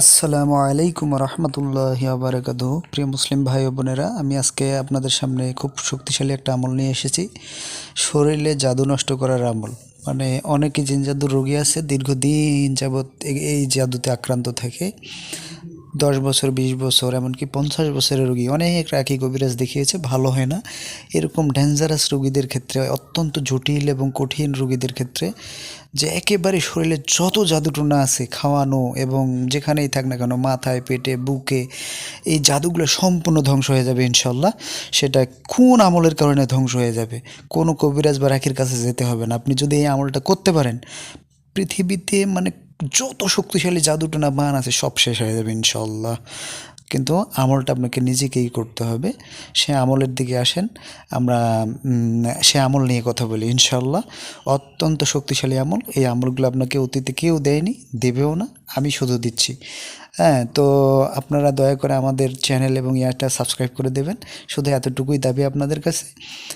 আসসালামু আলাইকুম রহমতুল্লাহ আবরাকাত প্রিয় মুসলিম ভাই ও বোনেরা, আমি আজকে আপনাদের সামনে খুব শক্তিশালী একটা আমল নিয়ে এসেছি। শরীরে জাদু নষ্ট করার আমল। মানে অনেকে জিন জাদুর রোগী আছে, দীর্ঘদিন যাবৎ এই জাদুতে আক্রান্ত থাকে। দশ বছর, বিশ বছর, এমনকি পঞ্চাশ বছরের রোগী, অনেক রাখি কবিরাজ দেখিয়েছে, ভালো হয় না। এরকম ডেঞ্জারাস রোগীদের ক্ষেত্রে, অত্যন্ত জটিল এবং কঠিন রোগীদের ক্ষেত্রে, যে একেবারে শরীরে যত জাদুটনা আছে, খাওয়ানো এবং যেখানেই থাক না কেন, মাথায়, পেটে, বুকে, এই জাদুগুলো সম্পূর্ণ ধ্বংস হয়ে যাবে ইনশাল্লাহ। সেটা কোন আমলের কারণে ধ্বংস হয়ে যাবে। কোনো কবিরাজ বা রাখির কাছে যেতে হবে না। আপনি যদি এই আমলটা করতে পারেন, পৃথিবীতে মানে যত শক্তিশালী জাদুটনা বান আছে, সব শেষ হয়ে যাবে ইনশাল্লাহ কিন্তু আমলটা আপনাকে নিজেকেই করতে হবে। সে আমলের দিকে আসেন, আমরা সে আমল নিয়ে কথা বলি ইনশাল্লাহ অত্যন্ত শক্তিশালী আমল। এই আমলগুলো আপনাকে অতীতে কেউ দেয়নি, দেবেও না। আমি শুধু দিচ্ছি। হ্যাঁ তো আপনারা দয়া করে আমাদের চ্যানেল এবং ইয়াটা সাবস্ক্রাইব করে দেবেন। শুধু এতটুকুই দাবি আপনাদের কাছে।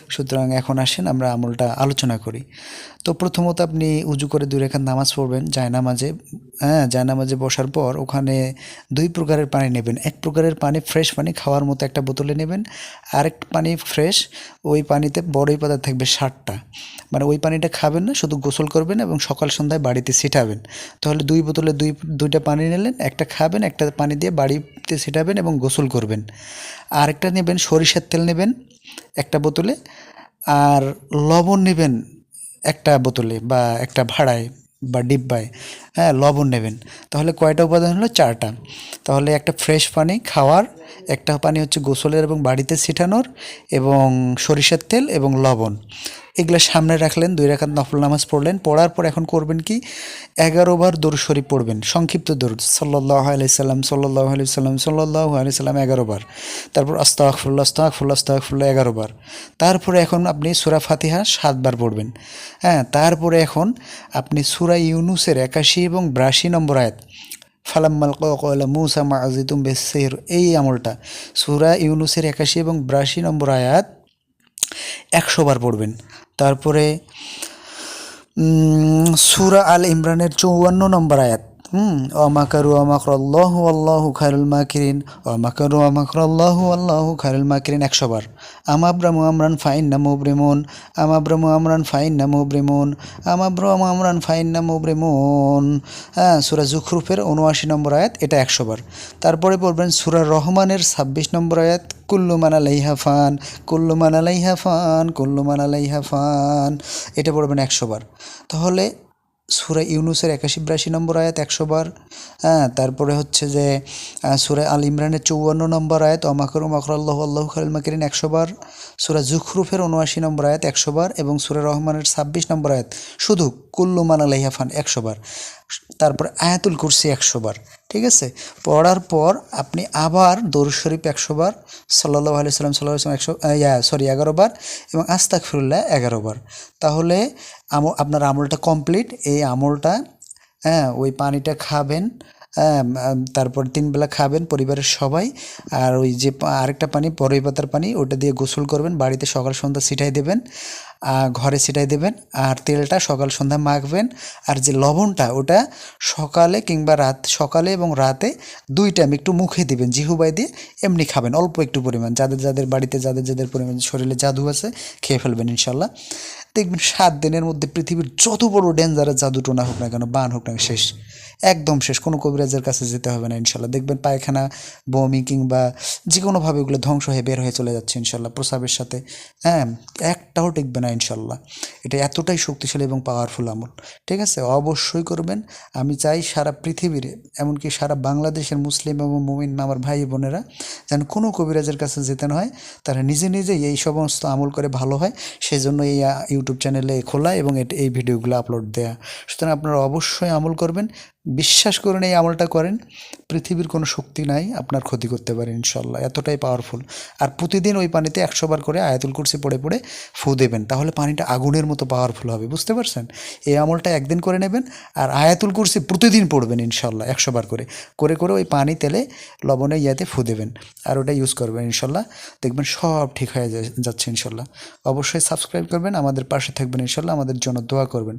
সুতরাং এখন আসেন, আমরা আমলটা আলোচনা করি। তো প্রথমত আপনি উজু করে দুই রেখার নামাজ পড়বেন, জায়নামাজে। হ্যাঁ জায়নামাজে বসার পর ওখানে দুই প্রকারের পানি নেবেন। এক প্রকারের পানি ফ্রেশ পানি, খাওয়ার মতো একটা বোতলে নেবেন। আরেক পানি ফ্রেশ ওই পানিতে বড়ই পাতা থাকবে ষাটটা মানে ওই পানিটা খাবেন না, শুধু গোসল করবেন এবং সকাল সন্ধ্যায় বাড়িতে ছিটাবেন। তাহলে দুই বোতলে দুই, দুইটা পানি নিলেন, একটা খাবেন একটা পানি দিয়ে বাড়িতে ছিটাবেন এবং গোসল করবেন। আরেকটা নেবেন, সরিষার তেল নেবেন একটা বোতলে, আর লবণ নেবেন একটা বোতলে বা একটা ভাড়ায় বা ডিব্বায় হ্যাঁ লবণ নেবেন। তাহলে কয়টা উপাদান হলো? চারটা। তাহলে একটা ফ্রেশ পানি খাওয়ার, একটা পানি হচ্ছে গোসলের এবং বাড়িতে ছিটানোর এবং সরিষার তেল এবং লবণ। এগুলো সামনে রাখলেন, দুই রাখাত নফল নামাজ পড়লেন, পড়ার পর এখন করবেন কি? এগারো বার দরুদ শরীফ পড়বেন, সংক্ষিপ্ত দরুদ সাল্লাহ আলাইসাল্লাম সাল্লাহ আলাইসাল্লাম সাল্লাহ আলাইসাল্লাম এগারো বার। তারপর আস্তাকফুল্লা আস্তাকফুল্লা আস্তাকফুল্লা এগারো বার। তারপরে এখন আপনি সুরা ফাতিহা সাতবার পড়বেন। হ্যাঁ তারপরে এখন আপনি সুরা ইউনুসের একাশি এবং বিরাশি নম্বর আয়াত, ফালাম্মাল কলা মুসা মাজিতুম বেসের এই আমলটা, সুরা ইউনুসের একাশি এবং বিরাশি নম্বর আয়াত একশো বার পড়বেন। তারপরে সুরা আল ইমরানের চৌয়ান্ন নম্বর আয়াত। হুম অমাকারু অমাকর আল্লাহ খায়রুল মাকিরিন অমাকারু অমাকর আল্লাহ খায়রুল মাকিরিন একশো বার। আমাব্রামু আমরান ফাইন না মুব্রিমুন আমাব্রামু আমরান ফাইন না মুব্রিমুন আমাব্রামু আমরান ফাইন না মুব্রিমুন। হ্যাঁ সুরা জুখরুফের উনআশি নম্বর আয়াত, এটা একশো বার। তারপরে পড়বেন সুরা রহমানের ছাব্বিশ নম্বর আয়াত, কুল্লু মান আলাইহা ফান, কুল্লু মান আলাইহা ফান, কুল্লু মান আলাইহা ফান। এটা পড়বেন একশো বার। তাহলে সুরা ইউনুসের একাশি বিরাশি নম্বর আয়াত একশো বার হ্যাঁ তারপরে হচ্ছে যে সুরা আল ইমরানের চৌয়ান্ন নম্বর আয়াত, অমাকর মাকর আল্লাহ আল্লাহ খালিল মাকিরিন একশো বার, সুরা জুখরুফের উনআশি নম্বর আয়াত একশো বার এবং সুরে রহমানের ছাব্বিশ নম্বর আয়াত শুধু কুল্লু মান আলাইহা ফান একশো বার, তারপরে আয়াতুল কুরসি একশো বার। ঠিক আছে? পড়ার পর আপনি আবার দৌর শরীফ একশোবার সাল্লাহ আলি সাল্লাম সাল্লাহ সাল্লাম একশো ইয়া, সরি, এগারো বার এবং আস্তাক ফিরুল্লাহ এগারো বার। তাহলে আপনার আমলটা কমপ্লিট। এই আমলটা হ্যাঁ ওই পানিটা খাবেন তারপর তিন বেলা খাবেন পরিবারের সবাই। আর ওই যে আরেকটা পানি বড়ই পাতার পানি, ওটা দিয়ে গোসল করবেন। বাড়িতে সকাল সন্ধ্যা ছিটাই দেবেন আর ঘরে ছিটাই দেবেন। আর তেলটা সকাল সন্ধ্যা মাখবেন। আর যে লবণটা, ওটা সকালে কিংবা রাত, সকালে এবং রাতে দুই টাইম একটু মুখে দিবেন জিহুবাই দিয়ে এমনি খাবেন, অল্প একটু পরিমাণ। যাদের যাদের বাড়িতে, যাদের যাদের পরিমাণ শরীরে জাদু আছে, খেয়ে ফেলবেন ইনশাল্লাহ দেখবেন সাত দিনের মধ্যে পৃথিবীর যত বড় ডেঞ্জারাস জাদুটোনা হোক না কেন, বান হোক না শেষ। একদম শেষ, কোনো কবিরাজের কাছে যেতে হবে না ইনশাল্লাহ। দেখবেন পায়খানা, বমি কিংবা যে কোনোভাবে ওগুলো ধ্বংস হয়ে বের হয়ে চলে যাচ্ছে ইনশাল্লাহ প্রসাবের সাথে। হ্যাঁ একটাও টিকবে না ইনশাল্লাহ। এটা এতটাই শক্তিশালী এবং পাওয়ারফুল আমল। ঠিক আছে? অবশ্যই করবেন। আমি চাই সারা পৃথিবীর, এমনকি সারা বাংলাদেশের মুসলিম এবং মুমিন আমার ভাই বোনেরা যেন কোনো কবিরাজের কাছে যেতে না হয়। তারা নিজে নিজেই এই সমস্ত আমল করে ভালো হয়। সেজন্য এই ইউটিউব চ্যানেলে খোলা এবং এই ভিডিওগুলো আপলোড দেয়া। সুতরাং আপনারা অবশ্যই আমল করবেন। বিশ্বাস করুন এই আমলটা করেন, পৃথিবীর কোনো শক্তি নাই, আপনার ক্ষতি করতে পারে ইনশাল্লাহ এতটাই পাওয়ারফুল আর প্রতিদিন ওই পানিতে একশো বার করে আয়াতুল কুরসি পড়ে পড়ে ফু দেবেন, তাহলে পানিটা আগুনের মতো পাওয়ারফুল হবে, বুঝতে পারছেন? এই আমলটা একদিন করে নেবেন, আর আয়াতুল কুরসি প্রতিদিন পড়বেন ইনশাল্লাহ একশো বার করে। করে করে ওই পানি তেলে লবণে ইয়াতে ফু দেবেন, আর ওটা ইউজ করবেন ইনশাল্লাহ দেখবেন সব ঠিক হয়ে যাচ্ছে ইনশাল্লাহ অবশ্যই সাবস্ক্রাইব করবেন, আমাদের পাশে থাকবেন ইনশাল্লাহ আমাদের জন্য দোয়া করবেন।